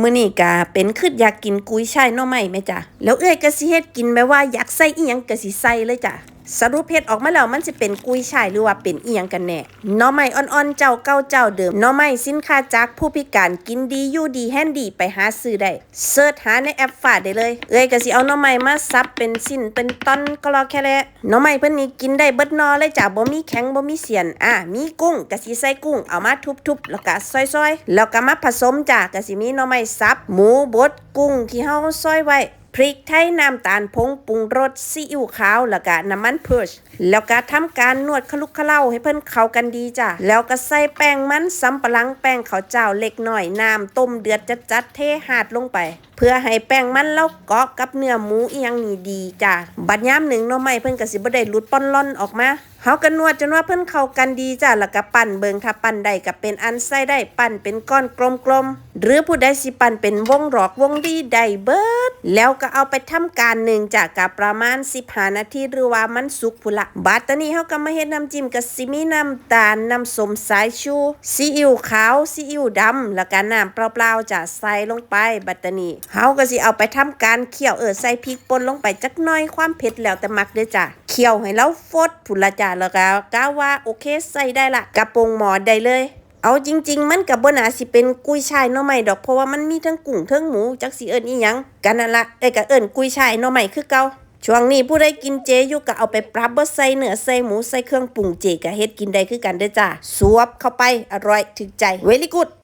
มื้อนี้กะเป็นคืออยากกินกุ้ยช่ายหน่อไม้แม่จ้ะแล้วเอ้ยก็สิเฮ็ดกินแบบว่าอยากใส่อีหยังก็สิใส่เลยจ้ะ สรุปเฮ็ดออกมาแล้วมันสิเป็นกุยช่ายหรือว่าเป็นอีหยังกันแน่หน่อไม้อ่อนๆ เจ้าเก่าเจ้าเดิมหน่อไม้สินค้าจากผู้พิการกินดีอยู่ดีแฮนดีไปหาซื้อได้เสิร์ชหาในแอปฝาดได้เลย เอ้ยก็สิเอาหน่อไม้มาซับเป็นสิ้นเป็นตอนก็รอแค่แลหน่อไม้เพิ่นนี่กินได้เบิดนอเลยจ้ะบ่มีแข็งบ่มีเสียนอะมีกุ้งก็สิใส่กุ้งเอามาทุบๆ แล้วก็ซอยๆ แล้วก็มาผสมจ้ะก็สิมีหน่อไม้สับ หมูบดกุ้งที่เฮาซอยไว้ พริกไทยน้ำตาลผงปรุงรสซีอิ๊วขาวแล้วก็น้ำมันพืชแล้วก็ทำการนวดคลุกเคล้าให้เพิ่นเข้ากันดีจ้ะแล้วก็ใส่แป้งมันสำปะหลังแป้งข้าวเจ้าเล็กหน้อยน้ำต้มเดือดจัดๆเทหาดลงไป เพื่อให้แป้งมันแล้วเกาะกับเนื้อหมูอีหยังนี่ดีจ้ะบัดยามหนึ่งหน่อไม้เพิ่นก็สิบ่ได้หลุดป้อนล่อนออกมาเฮาก็นนวดจนว่าเพิ่นเข้ากันดีจ้ะแล้วก็ปั้นเบิงถ้าปั้นได้ก็เป็นอันใส่ได้ปั้นเป็นก้อนกลมๆ หรือผู้ใดสิปั้นเป็นวงหรอกวงดีได้เบิด แล้วก็เอาไปทำการหนึ่งจ้ะกับประมาณ 15 นาทีหรือว่ามันสุกพุละบัดตอนนี้เฮาก็มาเฮ็ดน้ำจิ้มกับสิมีน้ำตาลน้ำสมสายชูซีอิ๊วขาวซีอิ๊วดำแล้วก็น้ำเปล่าๆจ้ะใส่ลงไปบัดตนี้เฮาก็สิเอาไปทำการเคี่ยวเออใส่พริกป่นลงไปจักหน่อยความเผ็ดแล้วแต่มักเด้อจ้ะ คี่ยวให้เราฟดพุนละจ้ะแล้วก็กะว่าโอเคใส่ได้ละกระโปรงหมอได้เลย เอาจริง ๆ มันกับบน่าสิเป็นกุ้ยช่ายน่อไม้ดอกเพราะว่ามันมีทั้งกุ้งทั้งหมูจักสิเอิ้นอีหยังกันนั่นละเอ้ยก็เอิ้นกุ้ยช่ายน่อไม้คือเก่าช่วงนี้ผู้ใดกินเจอยู่ก็เอาไปปรับบ่ใส่เนื้อใส่หมูใส่เครื่องปรุงเจก็เฮ็ดกินได้คือกันเด้อจ้าสวบเข้าไปอร่อยถึกใจเวลี่กูด